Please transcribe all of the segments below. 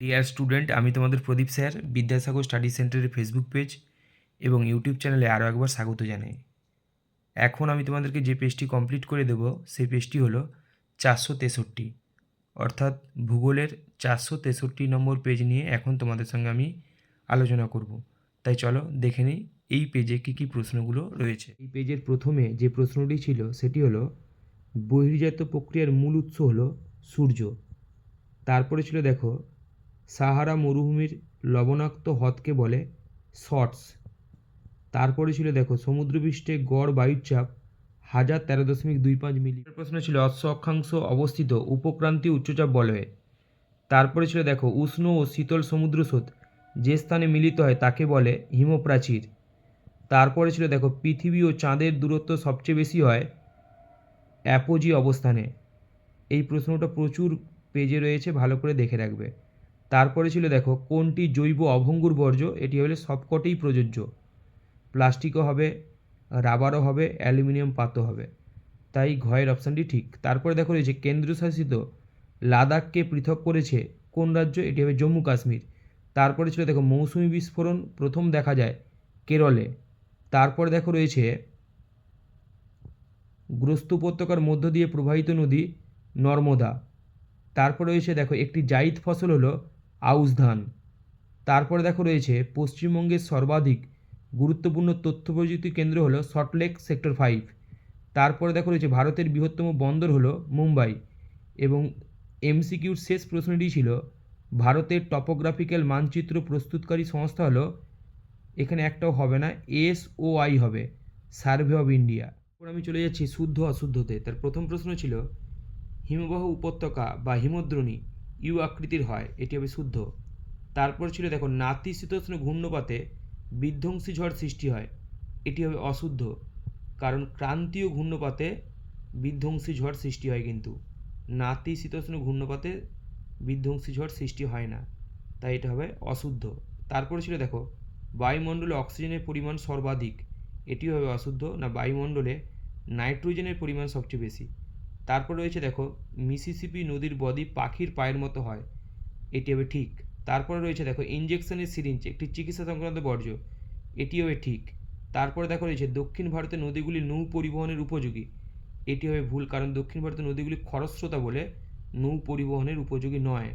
Deer student আমি তোমাদের Pradip sir, Vidyasagar study সেন্টারের ফেসবুক পেজ এবং ইউটিউব চ্যানেলে আরও একবার স্বাগত জানাই। এখন আমি তোমাদেরকে যে পেজটি কমপ্লিট করে দেব, সেই পেজটি হলো চারশো তেষট্টি। অর্থাৎ ভূগোলের চারশো তেষট্টি নম্বর পেজ নিয়ে এখন তোমাদের সঙ্গে আমি আলোচনা করব। তাই চলো দেখে নিই এই পেজে কী কী প্রশ্নগুলো রয়েছে। এই পেজের প্রথমে যে প্রশ্নটি ছিল, সেটি হলো, বহির্জাত প্রক্রিয়ার মূল উৎস হলো সূর্য। তারপরে ছিল দেখো সাহারা মরুভূমির লবণাক্ত হ্রদকে বলে শর্টস তারপরে ছিল দেখো, সমুদ্রপৃষ্ঠে গড় বায়ুচাপ হাজার তেরো দশমিক দুই পাঁচ মিলি প্রশ্ন ছিল, অশ্ব অক্ষাংশ অবস্থিত উপক্রান্তীয় উচ্চচাপ বলয়ে। তারপরে ছিল দেখো, উষ্ণ ও শীতল সমুদ্র স্রোত যে স্থানে মিলিত হয় তাকে বলে হিমপ্রাচীর। তারপরে ছিল দেখো, পৃথিবী ও চাঁদের দূরত্ব সবচেয়ে বেশি হয় অ্যাপোজি অবস্থানে। এই প্রশ্নটা প্রচুর পেজে রয়েছে, ভালো করে দেখে রাখবে। তারপরে ছিল দেখো, কোনটি জৈব অভঙ্গুর বর্জ্য? এটি হলে সবকটিই প্রযোজ্য। প্লাস্টিকও হবে, রাবারও হবে, অ্যালুমিনিয়াম পাতও হবে। তাই ঘয়ের অপশানটি ঠিক। তারপরে দেখো রয়েছে কেন্দ্রশাসিত লাদাখকে পৃথক করেছে কোন রাজ্য? এটি হবে জম্মু কাশ্মীর। তারপরে ছিল দেখো মৌসুমি বিস্ফোরণ, প্রথম দেখা যায় কেরলে। তারপরে দেখো রয়েছে গ্রস্ত উপত্যকার মধ্য দিয়ে প্রবাহিত নদী নর্মদা। তারপরে রয়েছে দেখো একটি জাইদ ফসল হলো আউশ ধান। তারপরে দেখো রয়েছে, পশ্চিমবঙ্গের সর্বাধিক গুরুত্বপূর্ণ তথ্য প্রযুক্তি কেন্দ্র হলো সল্টলেক সেক্টর ফাইভ তারপরে দেখো রয়েছে, ভারতের বৃহত্তম বন্দর হলো মুম্বাই। এবং এমসিকিউর শেষ প্রশ্নটি ছিল, ভারতের টপোগ্রাফিক্যাল মানচিত্র প্রস্তুতকারী সংস্থা হলো, এখানে একটাও হবে না এস ও আই হবে সার্ভে অব ইন্ডিয়া এরপর আমি চলে যাচ্ছি শুদ্ধ অশুদ্ধতে। তার প্রথম প্রশ্ন ছিল, হিমবাহ উপত্যকা বা হিমদ্রোণী ইউ আকৃতির হয়, এটি হবে শুদ্ধ। তারপর ছিল, দেখো নাতিশীতোষ্ণ ঘূর্ণপাতে বিধ্বংসী ঝড় সৃষ্টি হয়, এটি হবে অশুদ্ধ, কারণ ক্রান্তীয় ঘূর্ণপাতে বিধ্বংসী ঝড় সৃষ্টি হয় কিন্তু। নাতিশীতোষ্ণ ঘূর্ণপাতে বিধ্বংসী ঝড় সৃষ্টি হয় না, তাই এটা হবে অশুদ্ধ। তারপরে ছিল, দেখো, বায়ুমণ্ডলে অক্সিজেনের পরিমাণ সর্বাধিক, এটিও হবে অশুদ্ধ, না বায়ুমণ্ডলে নাইট্রোজেনের পরিমাণ সবচেয়ে বেশি। তারপর রয়েছে দেখো মিসিসিপি নদীর বদ্বীপ পাখির পায়ের মতো হয়। এটি হবে ঠিক। তারপরে রয়েছে দেখো ইঞ্জেকশনের সিরিঞ্জ একটি চিকিৎসা সংক্রান্ত বর্জ্য। এটি হবে ঠিক। তারপরে দেখো রয়েছে, দক্ষিণ ভারতের নদীগুলি নৌ পরিবহনের উপযোগী। এটি হবে ভুল, কারণ দক্ষিণ ভারতের নদীগুলি খরস্রোতা বলে নৌ পরিবহনের উপযোগী নয়।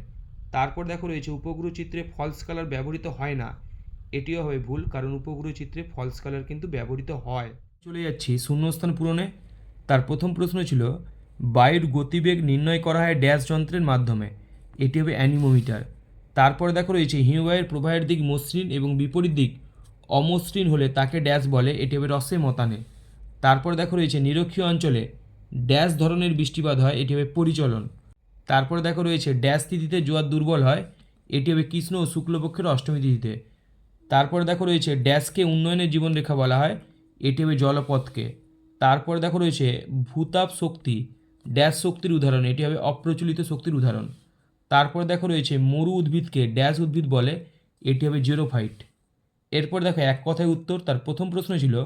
তারপর দেখো রয়েছে, উপগ্রহ চিত্রে ফলস কালার ব্যবহৃত হয় না। এটিও হবে ভুল, কারণ উপগ্রহ চিত্রে ফলস কালার কিন্তু ব্যবহৃত হয়। চলে যাচ্ছি শূন্যস্থান পূরণে। তার প্রথম প্রশ্ন ছিল বায়ুর গতিবেগ নির্ণয় করা হয় ড্যাশ যন্ত্রের মাধ্যমে। এটি হবে অ্যানিমোমিটার। তারপরে দেখো রয়েছে হিমবাহের প্রবাহের দিক মসৃণ এবং বিপরীত দিক অমসৃণ হলে তাকে ড্যাশ বলে, এটি হবে রসে মতানে। তারপর দেখো রয়েছে নিরক্ষীয় অঞ্চলে ড্যাশ ধরনের বৃষ্টিপাত হয়, এটি হবে পরিচলন। তারপরে দেখো রয়েছে ড্যাশ তিথিতে জোয়ার দুর্বল হয়, এটি হবে কৃষ্ণ ও শুক্লপক্ষের অষ্টমী তিথিতে। তারপরে দেখো রয়েছে ড্যাশকে উন্নয়নের জীবনরেখা বলা হয়, এটি হবে জলপথকে। তারপরে দেখো রয়েছে ভূতাপ শক্তি ড্যাশ শক্তির উদাহরণ, এটি হবে অপ্রচলিত শক্তির উদাহরণ। তারপর দেখো রয়েছে মরু উদ্ভিদকে ড্যাশ উদ্ভিদ বলে, এটি হবে জিরোফাইট। এরপর দেখো এক কথায় উত্তর, তার প্রথম প্রশ্ন ছিল,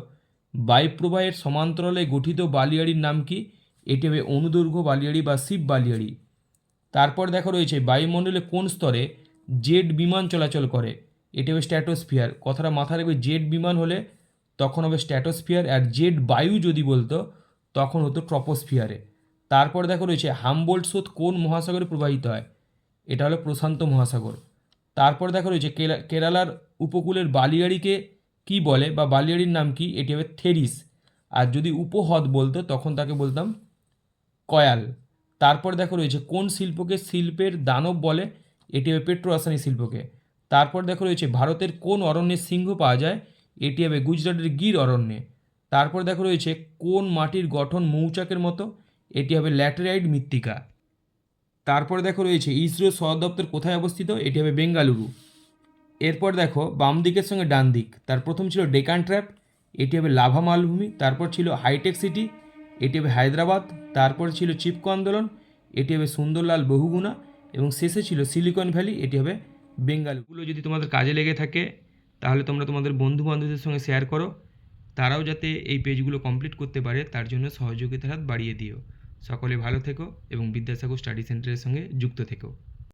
বায়ুপ্রবাহের সমান্তরালে গঠিত বালিয়াড়ির নাম কি? এটি হবে অনুদৈর্ঘ্য বালিয়াড়ি বা শিব বালিয়াড়ি। তারপর দেখো রয়েছে বায়ুমণ্ডলে কোন স্তরে জেট বিমান চলাচল করে? এটি হবে স্ট্র্যাটোস্ফিয়ার। কথাটা মাথায় রাখবে, জেট বিমান হলে তখন হবে স্ট্র্যাটোস্ফিয়ার আর জেট বায়ু যদি বলতো, তখন হতো ট্রপোস্ফিয়ারে। তারপর দেখো রয়েছে হামবোল্ট স্রোত কোন মহাসাগরে প্রবাহিত হয়? এটা হলো প্রশান্ত মহাসাগর। তারপর দেখো রয়েছে কেরালার উপকূলের বালিয়াড়িকে কি বলে বা বালিয়াড়ির নাম কি? এটি হবে থেরিস। আর যদি উপহ্রদ বলতো, তখন তাকে বলতাম কয়াল। তারপর দেখো রয়েছে, কোন শিল্পকে শিল্পের দানব বলে? এটি হবে পেট্রো রাসায়নিক শিল্পকে। তারপর দেখো রয়েছে, ভারতের কোন অরণ্যে সিংহ পাওয়া যায়? এটি হবে গুজরাটের গির অরণ্যে। তারপর দেখো রয়েছে, কোন মাটির গঠন মৌচাকের মতো? এটি হবে ল্যাটেরাইট মৃত্তিকা। তারপরে দেখো রয়েছে, ইসরোর সদর দপ্তর কোথায় অবস্থিত? এটি হবে বেঙ্গালুরু। এরপর দেখো, বাম দিকের সঙ্গে ডান দিক। তার প্রথম ছিল ডেকান ট্র্যাপ, এটি হবে লাভা মালভূমি। তারপর ছিল হাইটেক সিটি, এটি হবে হায়দ্রাবাদ। তারপর ছিল চিপকো আন্দোলন, এটি হবে সুন্দরলাল বহুগুণা। এবং শেষে ছিল সিলিকন ভ্যালি, এটি হবে বেঙ্গালুরুগুলো যদি তোমাদের কাজে লেগে থাকে, তাহলে তোমরা তোমাদের বন্ধু বান্ধবদের সঙ্গে শেয়ার করো। তারাও যাতে এই পেজগুলো কমপ্লিট করতে পারে, তার জন্য সহযোগিতার হাত বাড়িয়ে দিও। সকলে ভালো থেকো এবং বিদ্যাসাগর স্টাডি সেন্টারের সঙ্গে যুক্ত থেকো।